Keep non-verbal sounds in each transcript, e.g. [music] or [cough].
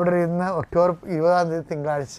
നമ്മളിവിടെ ഇരുന്ന് ഒക്ടോബർ ഇരുപതാം തീയതി തിങ്കളാഴ്ച.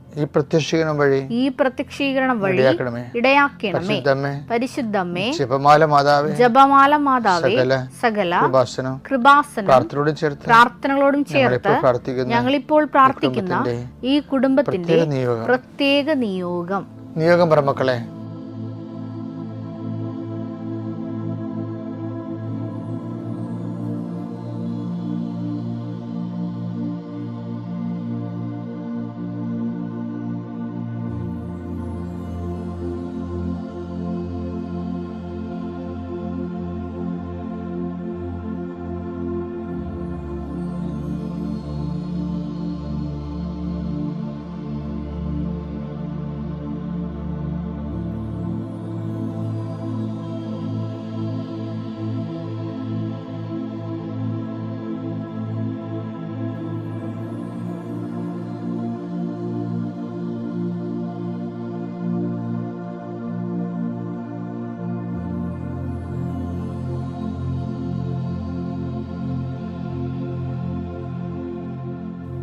ഈ പ്രത്യക്ഷീകരണം വഴി ഈ പ്രത്യക്ഷീകരണം വഴി ഇടയാക്കണമേ. പരിശുദ്ധമ്മേ. ജപമാല മാതാവേ. ജപമാല മാതാവേ. സകല കൃപാസനം. കൃപാസനം. പ്രാർത്ഥനയോടും ചേർത്ത് പ്രാർത്ഥനകളോടും ചേർത്ത് ഞങ്ങളിപ്പോൾ പ്രാർത്ഥിക്കുന്ന ഈ കുടുംബത്തിന്റെ പ്രത്യേക നിയോഗം. പ്രത്യേക നിയോഗം. നിയോഗം പറ മക്കളെ.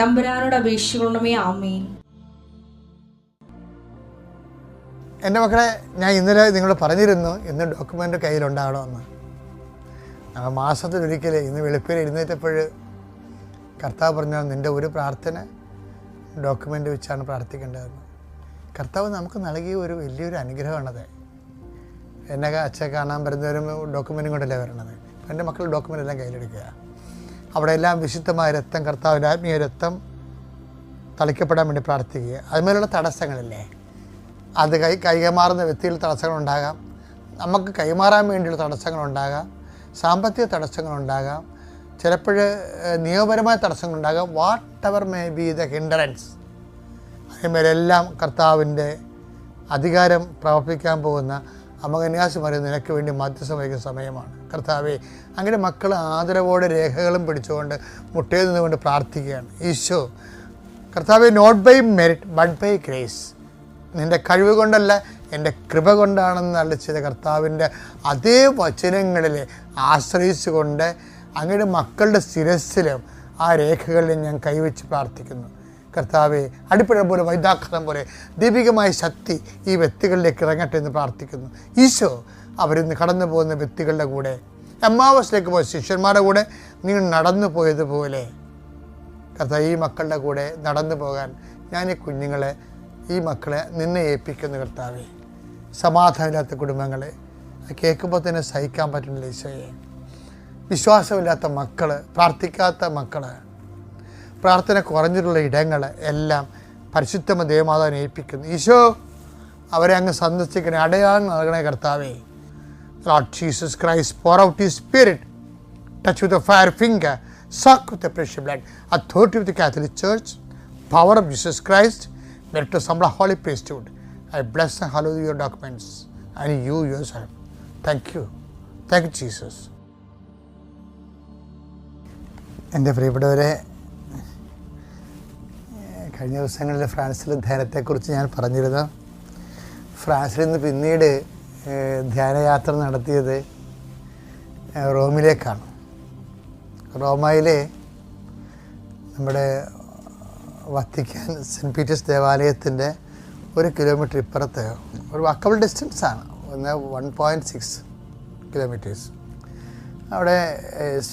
തമ്പുരാനോട് അപേക്ഷിക്കണമേ ആമേൻ. എന്റെ മക്കളെ ഞാൻ ഇന്നലെ നിങ്ങൾ പറഞ്ഞിരുന്നു ഇന്ന് ഡോക്യുമെന്റ് കയ്യിലുണ്ടാകണമെന്ന് നമ്മൾ മാസത്തിലൊരിക്കൽ ഇന്ന് വെളുപ്പിൽ എഴുന്നേറ്റപ്പോൾ കർത്താവ് പറഞ്ഞാൽ നിന്റെ ഒരു പ്രാർത്ഥന ഡോക്യുമെന്റ് വെച്ചാണ് പ്രാർത്ഥിക്കേണ്ടതെന്ന്. കർത്താവ് നമുക്ക് നൽകിയ ഒരു വലിയൊരു അനുഗ്രഹമാണത്. എന്നെ അച്ഛൻ കാണാൻ വരുന്നവരും ഡോക്യുമെന്റും കൊണ്ടല്ലേ വരണത്? എന്റെ മക്കൾ ഡോക്യുമെന്റ് എല്ലാം കയ്യിലെടുക്കുക. അവിടെ എല്ലാം വിശുദ്ധമായ രക്തം കർത്താവിന്റെ ആത്മീയ രക്തം തളിക്കപ്പെടാൻ വേണ്ടി പ്രാർത്ഥിക്കുക. അതുമേലുള്ള തടസ്സങ്ങളില്ലേ? അത് കൈ കൈകമാറുന്ന വ്യക്തിയിൽ തടസ്സങ്ങളുണ്ടാകാം. നമുക്ക് കൈമാറാൻ വേണ്ടിയുള്ള തടസ്സങ്ങളുണ്ടാകാം. സാമ്പത്തിക തടസ്സങ്ങളുണ്ടാകാം. ചിലപ്പോൾ നിയമപരമായ തടസ്സങ്ങളുണ്ടാകാം. Whatever may be the hindrance അതിന്മേലെല്ലാം കർത്താവിന്റെ അധികാരം പ്രവർത്തിക്കാൻ പോകുന്ന അമകന്യാസ് പറയുന്നത് നിനക്ക് വേണ്ടി മധ്യസ്ഥം വഹിക്കുന്ന സമയമാണ്. കർത്താവെ അങ്ങനെ മക്കൾ ആദരവോടെ രേഖകളും പിടിച്ചുകൊണ്ട് മുട്ടയിൽ നിന്നുകൊണ്ട് പ്രാർത്ഥിക്കുകയാണ്. ഈശോ കർത്താവെ not by merit but by grace നിന്റെ കഴിവ് കൊണ്ടല്ല എന്റെ കൃപ കൊണ്ടാണെന്ന് അല്ല ചെയ്ത കർത്താവിന്റെ അതേ വചനങ്ങളിൽ ആശ്രയിച്ചുകൊണ്ട് അങ്ങയുടെ മക്കളുടെ ശിരസ്സിലും ആ രേഖകളിൽ ഞാൻ കൈവച്ച് പ്രാർത്ഥിക്കുന്നു. കർത്താവെ അടിപ്പഴ പോലെ വൈദാഖതം പോലെ ദൈവികമായ ശക്തി ഈ വ്യക്തികളിലേക്ക് ഇറങ്ങട്ടെ എന്ന് പ്രാർത്ഥിക്കുന്നു. ഈശോ അവരിന്ന് കടന്നു പോകുന്ന വ്യക്തികളുടെ കൂടെ എമ്മാവസിലേക്ക് പോയ ശിഷ്യന്മാരുടെ കൂടെ നിങ്ങൾ നടന്നു പോയതുപോലെ കർത്താവ് ഈ മക്കളുടെ കൂടെ നടന്നു പോകാൻ ഞാൻ ഈ കുഞ്ഞുങ്ങളെ ഈ മക്കളെ നിന്നെ ഏൽപ്പിക്കുന്നു കർത്താവെ. സമാധാനമില്ലാത്ത കുടുംബങ്ങളെ കേൾക്കുമ്പോൾ തന്നെ സഹിക്കാൻ പറ്റുന്നില്ല ഈശോയെ. വിശ്വാസമില്ലാത്ത മക്കൾ പ്രാർത്ഥിക്കാത്ത മക്കൾ പ്രാർത്ഥന കുറഞ്ഞിട്ടുള്ള ഇടങ്ങൾ എല്ലാം പരിശുദ്ധമ ദേവമാതാവിനെ ഏൽപ്പിക്കുന്നു. ഈശോ അവരെ അങ്ങ് സന്ദർശിക്കുന്ന അടയാളം നൽകണേ കർത്താവേ. Lord Jesus Christ pour out ഈ spirit touch with fire finger soak with precious blood authority with Catholic church power of Jesus Christ met to സംബള holy priest would I bless hello your documents and you yourself thank you thank you Jesus എന്റെ പ്രിയപ്പെട്ടവരെ കഴിഞ്ഞ ദിവസങ്ങളിൽ ഫ്രാൻസിലെ ധ്യാനത്തെക്കുറിച്ച് ഞാൻ പറഞ്ഞിരുന്നു ഫ്രാൻസിൽ നിന്ന് പിന്നീട് ധ്യാനയാത്ര നടത്തിയത് റോമിലേക്കാണ്. റോമയിലെ നമ്മുടെ വത്തിക്കാൻ സെന്റ് പീറ്റേഴ്സ് ദേവാലയത്തിന്റെ ഒരു കിലോമീറ്റർ ഇപ്പുറത്ത് ഒരു വക്കബിൾ ഡിസ്റ്റൻസാണ് ഒന്ന് വൺ പോയിന്റ് സിക്സ് കിലോമീറ്റേഴ്സ്. അവിടെ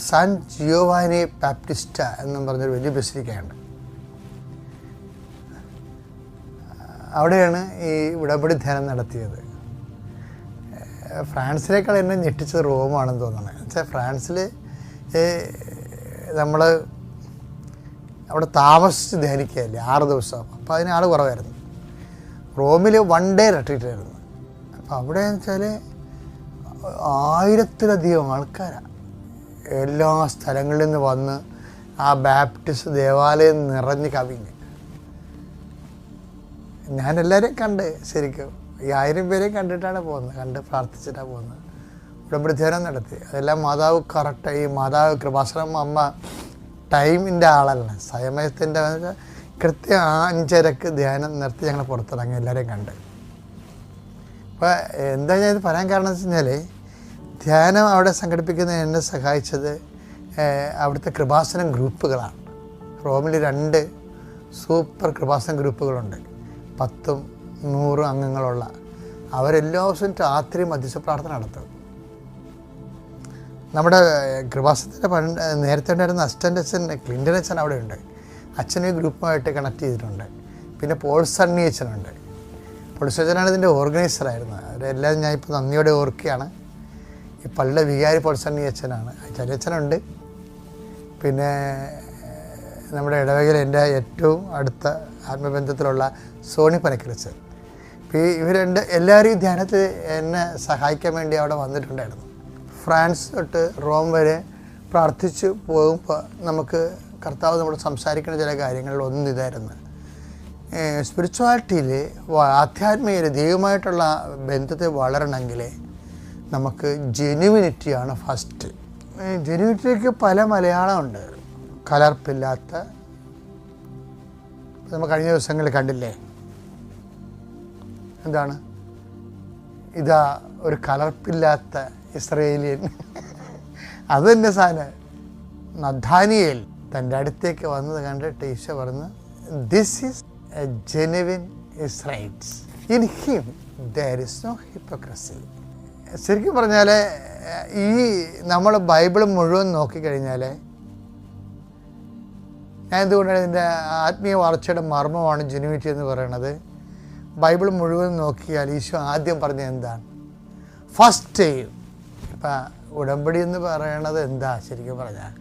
സാൻ ജിയോവാനി ബാപ്റ്റിസ്റ്റ എന്നും പറഞ്ഞൊരു വലിയ ബസിലിക്കയുണ്ട് അവിടെയാണ് ഈ ഉടമ്പടി ധ്യാനം നടത്തിയത്. ഫ്രാൻസിലേക്കാൾ എന്നെ ഞെട്ടിച്ചത് റോമാണെന്ന് തോന്നുന്നത് വെച്ചാൽ ഫ്രാൻസിൽ നമ്മൾ അവിടെ താമസിച്ച് ധ്യാനിക്കുകയല്ലേ ആറ് ദിവസം അപ്പോൾ അതിന് ആൾ കുറവായിരുന്നു. റോമിൽ വൺ ഡേ റെട്ടിട്ടായിരുന്നു അപ്പോൾ അവിടെ എന്ന് വെച്ചാൽ ആയിരത്തിലധികം ആൾക്കാരാണ് എല്ലാ സ്ഥലങ്ങളിൽ നിന്ന് വന്ന് ആ ബാപ്റ്റിസ്റ്റ് ദേവാലയം നിറഞ്ഞ് കവിഞ്ഞ്. ഞാൻ എല്ലാവരെയും കണ്ട് ശരിക്കും ഈ ആയിരം പേരെയും കണ്ടിട്ടാണ് പോകുന്നത്. കണ്ട് പ്രാർത്ഥിച്ചിട്ടാണ് പോകുന്നത്. ഉടമ്പടി ധ്യാനം നടത്തി. അതെല്ലാം മാതാവ് കറക്റ്റ് ഈ മാതാവ് കൃപാശ്രമം അമ്മ ടൈമിന്റെ ആളല്ല. സമയത്തിന്റെ കൃത്യം അഞ്ചരക്ക് ധ്യാനം നിർത്തി ഞങ്ങൾ പുറത്തിറങ്ങി എല്ലാവരെയും കണ്ട്. അപ്പോൾ എന്താ ഞാൻ ഇത് പറയാൻ കാരണം വെച്ച് കഴിഞ്ഞാൽ ധ്യാനം അവിടെ സംഘടിപ്പിക്കുന്നതിന് എന്നെ സഹായിച്ചത് അവിടുത്തെ കൃപാസനം ഗ്രൂപ്പുകളാണ്. റോമിൽ രണ്ട് സൂപ്പർ കൃപാസനം ഗ്രൂപ്പുകളുണ്ട്. പത്തും നൂറും അംഗങ്ങളുള്ള അവരെല്ലാ ദിവസവും രാത്രി മധ്യസ്ഥ പ്രാർത്ഥന നടത്തും. നമ്മുടെ കൃപാസത്തിന്റെ പണ്ട് നേരത്തെ ഉണ്ടായിരുന്ന അസിസ്റ്റന്റ് അച്ഛൻ ക്ലിന്റൻ അച്ഛൻ അവിടെ ഉണ്ട് അച്ഛനെ ഗ്രൂപ്പുമായിട്ട് കണക്ട് ചെയ്തിട്ടുണ്ട്. പിന്നെ പോൾ സണ്ണി അച്ഛനുണ്ട്. പോൾ സജ്ജനാണ് ഇതിന്റെ ഓർഗനൈസറായിരുന്നത്. അവരെല്ലാം ഞാൻ ഇപ്പോൾ നന്ദിയോടെ ഓർക്കുകയാണ്. ഈ പള്ളിയുടെ വികാരി പോൾ സണ്ണി അച്ഛനാണ്. അച്ഛനുണ്ട്. പിന്നെ നമ്മുടെ ഇടവകയിൽ എന്റെ ഏറ്റവും അടുത്ത ആത്മബന്ധത്തിലുള്ള സോണി പനക്കരച്ചൻ. ഇപ്പോൾ ഇവർ രണ്ട് എല്ലാവരും ഈ ധ്യാനത്തിൽ എന്നെ സഹായിക്കാൻ വേണ്ടി അവിടെ വന്നിട്ടുണ്ടായിരുന്നു. ഫ്രാൻസ് തൊട്ട് റോം വരെ പ്രാർത്ഥിച്ച് പോകുമ്പോൾ നമുക്ക് കർത്താവ് നമ്മൾ സംസാരിക്കുന്ന ചില കാര്യങ്ങളിൽ ഒന്നും ഇതായിരുന്നു സ്പിരിച്വാലിറ്റിയിൽ ആധ്യാത്മികയിൽ ദൈവമായിട്ടുള്ള ബന്ധത്തെ വളരണമെങ്കിൽ നമുക്ക് ജെനുവിനിറ്റിയാണ് ഫസ്റ്റ് ജെനുവിനിറ്റിക്ക് പല മലയാളമുണ്ട്. കലർപ്പില്ലാത്ത. നമ്മൾ കഴിഞ്ഞ ദിവസങ്ങളിൽ കണ്ടില്ലേ? എന്താണ്? ഇതാ ഒരു കലർപ്പില്ലാത്ത ഇസ്രയേലിയൻ. അത് തന്നെ സാധനം. നഥാനിയേൽ തന്റെ അടുത്തേക്ക് വന്നത് കണ്ടിട്ട് ഈശോ പറഞ്ഞ് this is a genuine Israelites in him there is no hypocrisy ശരിക്കും പറഞ്ഞാൽ ഈ നമ്മൾ ബൈബിൾ മുഴുവൻ നോക്കിക്കഴിഞ്ഞാൽ ഞാൻ എന്തുകൊണ്ടാണ് ഇതിന്റെ ആത്മീയ വളർച്ചയുടെ മർമ്മമാണ് ജെനുവിറ്റി എന്ന് പറയുന്നത്? ബൈബിൾ മുഴുവൻ നോക്കിയാൽ ഈശോ ആദ്യം പറഞ്ഞ എന്താണ്? ഫസ്റ്റ് ഇപ്പം ഉടമ്പടി എന്ന് പറയണത് എന്താ? ശരിക്കും പറഞ്ഞാൽ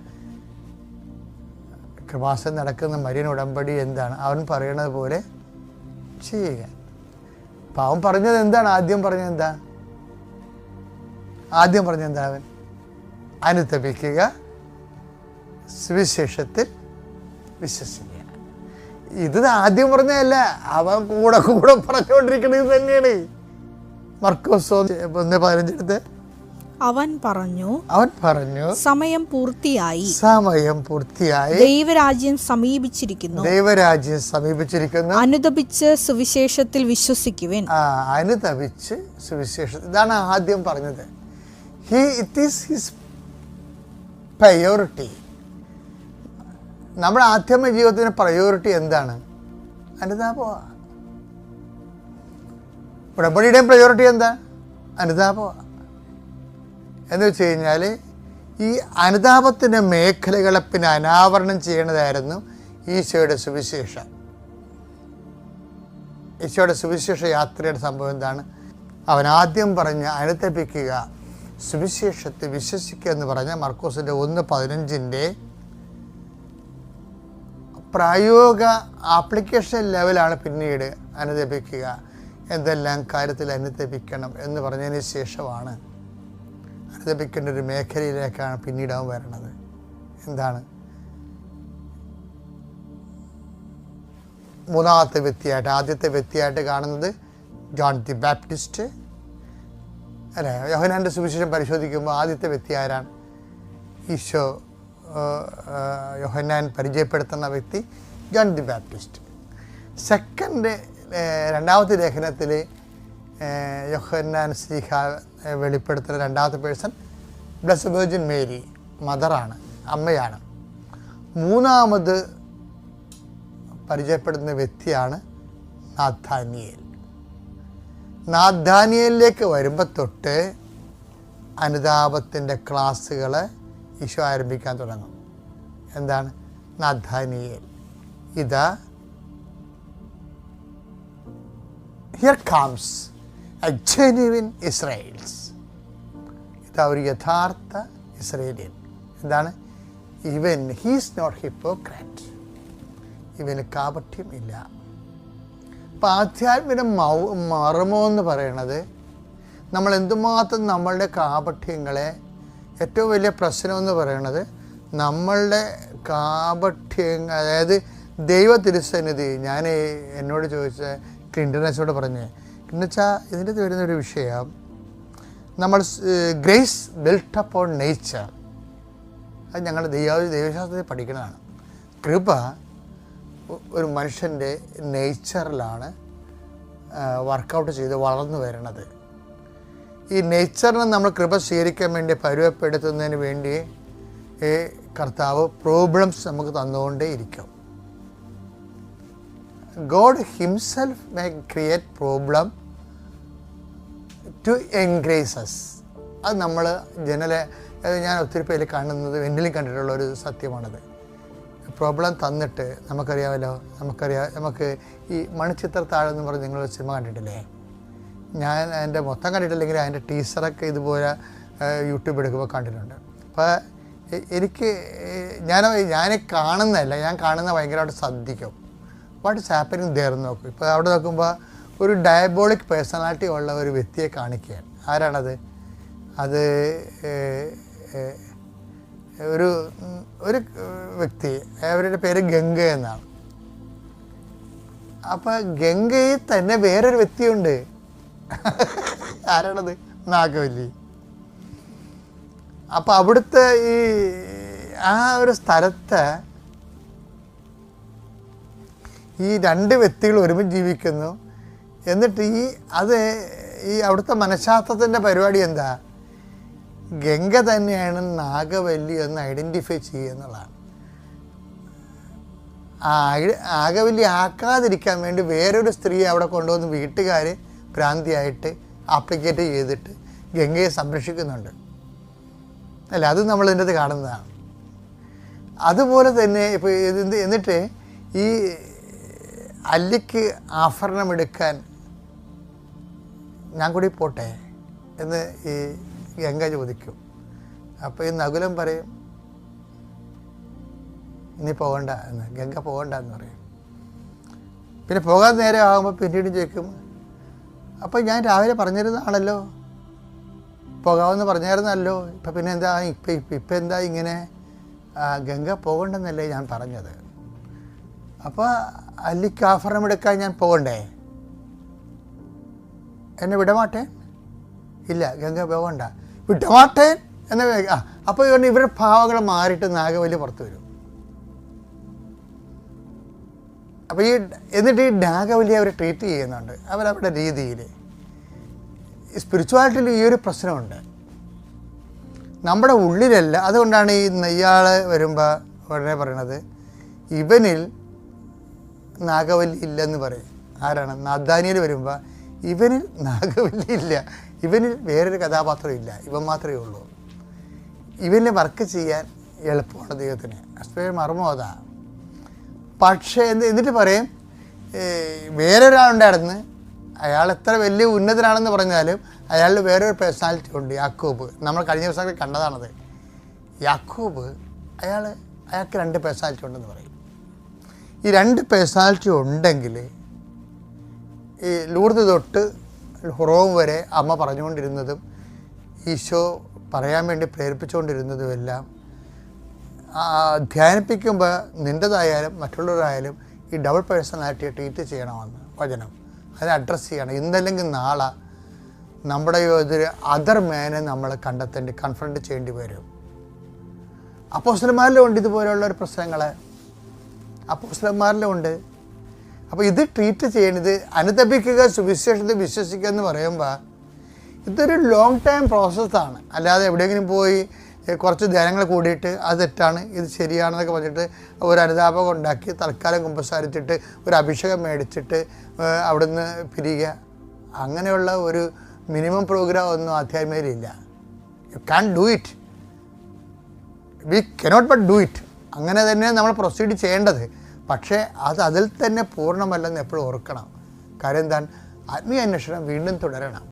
കൃപാസം നടക്കുന്ന മരിയൻ ഉടമ്പടി എന്താണ്? അവൻ പറയണത് പോലെ ചെയ്യുക. അപ്പം അവൻ പറഞ്ഞത് എന്താണ്? ആദ്യം പറഞ്ഞത് എന്താ? ആദ്യം പറഞ്ഞത് എന്താ അവൻ? അനുതപിക്കുക സുവിശേഷത്തിൽ വിശ്വസിക്കുക. ഇത് ആദ്യം പറഞ്ഞതല്ല. അവൻ കൂടെ കൂടെ പറഞ്ഞുകൊണ്ടിരിക്കുന്നത് തന്നെയാണ്. മർക്കോസോ ഒന്ന് പതിനഞ്ചെടുത്ത് അവൻ പറഞ്ഞു അവൻ പറഞ്ഞു സമയം പൂർത്തിയായി. സമയം പൂർത്തിയായി. ദൈവരാജ്യം സമീപിച്ചിരിക്കുന്നു. ദൈവരാജ്യം സമീപിച്ചിരിക്കുന്നു. അനുദപിച്ച് സുവിശേഷത്തിൽ വിശ്വസിക്കുവിൻ. ആ, അനുദപിച്ച് സുവിശേഷത്തിൽ. ഇതാണ് ആദ്യം പറഞ്ഞത്. He it is his priority നമ്മുടെ ആധ്യമ ജീവിതത്തിന് പ്രയോറിറ്റി എന്താണ്? അനുതാപമാണ് ഉടമ്പടിയുടെയും പ്രയോറിറ്റി എന്താ? അനുതാപമാണ് എന്ന് വെച്ച് കഴിഞ്ഞാൽ ഈ അനുതാപത്തിന്റെ മേഖലകളെ പിന്നെ അനാവരണം ചെയ്യണതായിരുന്നു ഈശോയുടെ സുവിശേഷ. ഈശോയുടെ സുവിശേഷ യാത്രയുടെ സംഭവം എന്താണ്? അവൻ ആദ്യം പറഞ്ഞ് അനുതപിക്കുക സുവിശേഷത്തെ വിശ്വസിക്കുക എന്ന് പറഞ്ഞ മർക്കോസിന്റെ ഒന്ന് പതിനഞ്ചിന്റെ പ്രായോഗിക ആപ്ലിക്കേഷൻ ലെവലാണ് പിന്നീട് അനുദപിക്കുക. എന്തെല്ലാം കാര്യത്തിൽ അനുദപിക്കണം എന്ന് പറഞ്ഞതിന് ശേഷമാണ് അനുദപിക്കേണ്ട ഒരു മേഖലയിലേക്കാണ് പിന്നീട് അവൻ വരണത്. എന്താണ്? മൂന്നാമത്തെ വ്യക്തിയായിട്ട് ആദ്യത്തെ വ്യക്തിയായിട്ട് കാണുന്നത് ജോൺ ദി ബാപ്റ്റിസ്റ്റ്. അല്ലേ? യോഹനാന്റെ സുവിശേഷം പരിശോധിക്കുമ്പോൾ ആദ്യത്തെ വ്യക്തി ആരാണ്? ഈശോ യോഹന്നാൻ പരിചയപ്പെടുത്തുന്ന വ്യക്തി ജോൺ ദി ബാപ്റ്റിസ്റ്റ്. സെക്കൻഡ് രണ്ടാമത്തെ ലേഖനത്തിൽ യോഹന്നാൻ ശ്രീഹ വെളിപ്പെടുത്തുന്ന രണ്ടാമത്തെ പേഴ്സൺ ബ്ലസ് വേർജിൻ മേരി മദറാണ് അമ്മയാണ്. മൂന്നാമത് പരിചയപ്പെടുന്ന വ്യക്തിയാണ് നാഥാനിയേൽ. നാഥാനിയലിലേക്ക് വരുമ്പോൾ തൊട്ട് അനുതാപത്തിന്റെ ക്ലാസ്സുകൾ ഈശോ ആരംഭിക്കാൻ തുടങ്ങും. എന്താണ്? നാഥാനിയേൽ ഇതാ here comes a genuine Israel's ഇതാ ഒരു യഥാർത്ഥ ഇസ്രയേലിയൻ. എന്താണ്? ഇവൻ ഹീസ് നോട്ട് ഹിപ്പോക്രാറ്റ് ഇവന് കാപട്യം ഇല്ല അപ്പം ആധ്യാത്മിക മൗ മറമോ എന്ന് പറയണത് നമ്മൾ എന്തുമാത്രം നമ്മളുടെ കാപട്യങ്ങളെ ഏറ്റവും വലിയ പ്രശ്നം എന്ന് പറയുന്നത് നമ്മളുടെ കാപഠ്യങ്ങൾ അതായത് ദൈവ തിരുസന്നിധി ഞാൻ എന്നോട് ചോദിച്ച ക്ലിൻഡനസോട് പറഞ്ഞു എന്നുവെച്ചാൽ ഇതിന്റെ അകത്ത് വരുന്നൊരു വിഷയം നമ്മൾ ഗ്രേസ് ബിൽട്ട് ഓൺ നേച്ചർ. അത് ഞങ്ങൾ ദൈവ ദൈവശാസ്ത്രത്തിൽ പഠിക്കുന്നതാണ് കൃപ ഒരു മനുഷ്യന്റെ നേച്ചറിലാണ് വർക്കൗട്ട് ചെയ്ത് വളർന്നു വരുന്നത് ഈ നേച്ചറിനെ നമ്മൾ കൃപ സ്വീകരിക്കാൻ വേണ്ടി പരുവപ്പെടുത്തുന്നതിന് വേണ്ടി ഈ കർത്താവ് പ്രോബ്ലംസ് നമുക്ക് തന്നുകൊണ്ടേ ഇരിക്കും. God himself may create problem to എൻഗ്രേസസ് അത് നമ്മൾ ജനലെ ഞാൻ ഒത്തിരി പേര് കാണുന്നത് എന്നിലും കണ്ടിട്ടുള്ള ഒരു സത്യമാണത്. പ്രോബ്ലം തന്നിട്ട് നമുക്കറിയാമല്ലോ നമുക്കറിയാം നമുക്ക് ഈ മണിച്ചിത്ര എന്ന് പറഞ്ഞ് നിങ്ങളൊരു സിനിമ കണ്ടിട്ടില്ലേ? ഞാൻ അതിന്റെ മൊത്തം കണ്ടിട്ടില്ലെങ്കിൽ അതിന്റെ ടീസറൊക്കെ ഇതുപോലെ യൂട്യൂബ് എടുക്കുമ്പോൾ കണ്ടിട്ടുണ്ട്. അപ്പോൾ എനിക്ക് ഞാൻ ഞാൻ കാണുന്നതല്ല ഞാൻ കാണുന്ന ഭയങ്കരമായിട്ട് ശ്രദ്ധിക്കും. വാട്ട് ഇസ് ഹാപ്പനിങ് ദയർ നോക്കും. ഇപ്പോൾ അവിടെ നോക്കുമ്പോൾ ഒരു ഡയബോളിക് പേഴ്സണാലിറ്റി ഉള്ള ഒരു വ്യക്തിയെ കാണിക്കുകയാണ്. ആരാണത്? അത് ഒരു ഒരു വ്യക്തി അവരുടെ പേര് ഗംഗ എന്നാണ്. അപ്പോൾ ഗംഗയിൽ തന്നെ വേറൊരു വ്യക്തിയുണ്ട്. [laughs] ആരാണത്? നാഗവല്ലി. അപ്പം അവിടുത്തെ ഈ ആ ഒരു സ്ഥലത്തെ ഈ രണ്ട് വ്യക്തികൾ ഒരുമിച്ച് ജീവിക്കുന്നു. എന്നിട്ട് ഈ അത് ഈ അവിടുത്തെ മനഃശാസ്ത്രത്തിന്റെ പരിപാടി എന്താ? ഗംഗ തന്നെയാണ് നാഗവല്ലി എന്ന് ഐഡന്റിഫൈ ചെയ്യുക എന്നുള്ളതാണ്. ആ നാഗവല്ലി ആക്കാതിരിക്കാൻ വേണ്ടി വേറൊരു സ്ത്രീ അവിടെ കൊണ്ടുവന്ന് വീട്ടുകാർ ഭ്രാന്തിയായിട്ട് ആപ്ലിക്കേറ്റ് ചെയ്തിട്ട് ഗംഗയെ സംരക്ഷിക്കുന്നുണ്ട്. അല്ല അത് നമ്മൾ ഇതിന്റെ കാണുന്നതാണ്. അതുപോലെ തന്നെ ഇപ്പോൾ എന്നിട്ട് ഈ അല്ലിക്ക് ആഭരണം എടുക്കാൻ ഞാൻ കൂടി പോട്ടെ എന്ന് ഈ ഗംഗ ചോദിക്കും. അപ്പോൾ ഈ നകുലം പറയും നീ പോകണ്ട എന്ന്. ഗംഗ പോകണ്ട എന്ന് പറയും. പിന്നെ പോകാൻ നേരെ ആകുമ്പോൾ പിന്നീട് ചോദിക്കും അപ്പോൾ ഞാൻ രാവിലെ പറഞ്ഞിരുന്നതാണല്ലോ പോകാമെന്ന് പറഞ്ഞായിരുന്നല്ലോ. ഇപ്പം പിന്നെ എന്താ? ഇപ്പം ഇപ്പം ഇപ്പം എന്താ ഇങ്ങനെ? ഗംഗ പോകണ്ടെന്നല്ലേ ഞാൻ പറഞ്ഞത്. അപ്പോൾ അല്ലിക്ക് ആഭരണം എടുക്കാൻ ഞാൻ പോകണ്ടേ? എന്നെ വിടമാട്ടെ? ഇല്ല ഗംഗ പോകണ്ട. വിട്ടമാട്ടേൻ എന്ന അപ്പോൾ ഇവരുടെ ഭാവങ്ങൾ മാറിയിട്ട് നാഗവല്ലി പുറത്തു വരും. അപ്പോൾ ഈ എന്നിട്ട് ഈ നാഗവല്ലി അവർ ട്രീറ്റ് ചെയ്യുന്നുണ്ട്. അവരവരുടെ രീതിയിൽ സ്പിരിച്വാലിറ്റിയിൽ ഈ ഒരു പ്രശ്നമുണ്ട്. നമ്മുടെ ഉള്ളിലല്ല അതുകൊണ്ടാണ് ഈ നെയ്യാൾ വരുമ്പോൾ ഉടനെ പറയണത് ഇവനിൽ നാഗവല്ലി ഇല്ലെന്ന് പറയും. ആരാണ്? നാദാനിയിൽ വരുമ്പോൾ ഇവനിൽ നാഗവല്ലി ഇല്ല ഇവനിൽ വേറൊരു കഥാപാത്രം ഇല്ല. ഇവൻ മാത്രമേ ഉള്ളൂ. ഇവനെ വർക്ക് ചെയ്യാൻ എളുപ്പമാണ് ദൈവത്തിന്. അസ്പേ മർമ്മം അതാ. പക്ഷേ എന്നിട്ട് പറയും? വേറൊരാളുണ്ടായിരുന്നു. അയാൾ എത്ര വലിയ ഉന്നതനാണെന്ന് പറഞ്ഞാലും അയാളിൽ വേറൊരു പേഴ്സണാലിറ്റി ഉണ്ട് യാക്കൂബ്. നമ്മൾ കഴിഞ്ഞ ദിവസങ്ങളിൽ കണ്ടതാണത്. യാക്കൂബ് അയാൾ അയാൾക്ക് രണ്ട് പേഴ്സണാലിറ്റി ഉണ്ടെന്ന് പറയും. ഈ രണ്ട് പേഴ്സണാലിറ്റി ഉണ്ടെങ്കിൽ ഈ ലൂർദ് തൊട്ട് ഹുറോം വരെ അമ്മ പറഞ്ഞുകൊണ്ടിരുന്നതും ഈശോ പറയാൻ വേണ്ടി പ്രേരിപ്പിച്ചുകൊണ്ടിരുന്നതും എല്ലാം ആ, ധ്യാനിപ്പിക്കുമ്പോൾ നിന്റെതായാലും മറ്റുള്ളവരായാലും ഈ ഡബിൾ പേഴ്സണാലിറ്റിയെ ട്രീറ്റ് ചെയ്യണമെന്ന് വചനം. അതിനെ അഡ്രസ്സ് ചെയ്യണം. ഇന്നല്ലെങ്കിൽ നാളെ നമ്മുടെ ഒരു അതർ മേനെ നമ്മൾ കണ്ടെത്തേണ്ടി കൺഫ്രണ്ട് ചെയ്യേണ്ടി വരും. അപ്പോസ്റ്റലന്മാരിലും ഉണ്ട് ഇതുപോലെയുള്ള ഒരു പ്രശ്നങ്ങൾ അപ്പോസ്റ്റലന്മാരിലും ഉണ്ട് അപ്പോൾ ഇത് ട്രീറ്റ് ചെയ്യണത് അനുദപിക്കുക സുവിശേഷത്തെ വിശ്വസിക്കുക എന്ന് പറയുമ്പോൾ ഇതൊരു ലോങ് ടൈം പ്രോസസ്സാണ് അല്ലാതെ എവിടെയെങ്കിലും പോയി കുറച്ച് ധ്യാനങ്ങൾ കൂടിയിട്ട് അത് തെറ്റാണ് ഇത് ശരിയാണെന്നൊക്കെ പറഞ്ഞിട്ട് ഒരു അനുതാപകം ഉണ്ടാക്കി തൽക്കാലം കുമ്പസാരിച്ചിട്ട് ഒരു അഭിഷേകം മേടിച്ചിട്ട് അവിടുന്ന് പിരിയുക. അങ്ങനെയുള്ള ഒരു മിനിമം പ്രോഗ്രാം ഒന്നും ആധ്യാത്മികയിലില്ല you can do it we cannot but do it അങ്ങനെ തന്നെ നമ്മൾ പ്രൊസീഡ് ചെയ്യേണ്ടത്. പക്ഷേ അത് അതിൽ തന്നെ പൂർണമല്ലെന്ന് എപ്പോഴും ഓർക്കണം. കാര്യം എന്താണ്? ആത്മീയ അന്വേഷണം വീണ്ടും തുടരണം.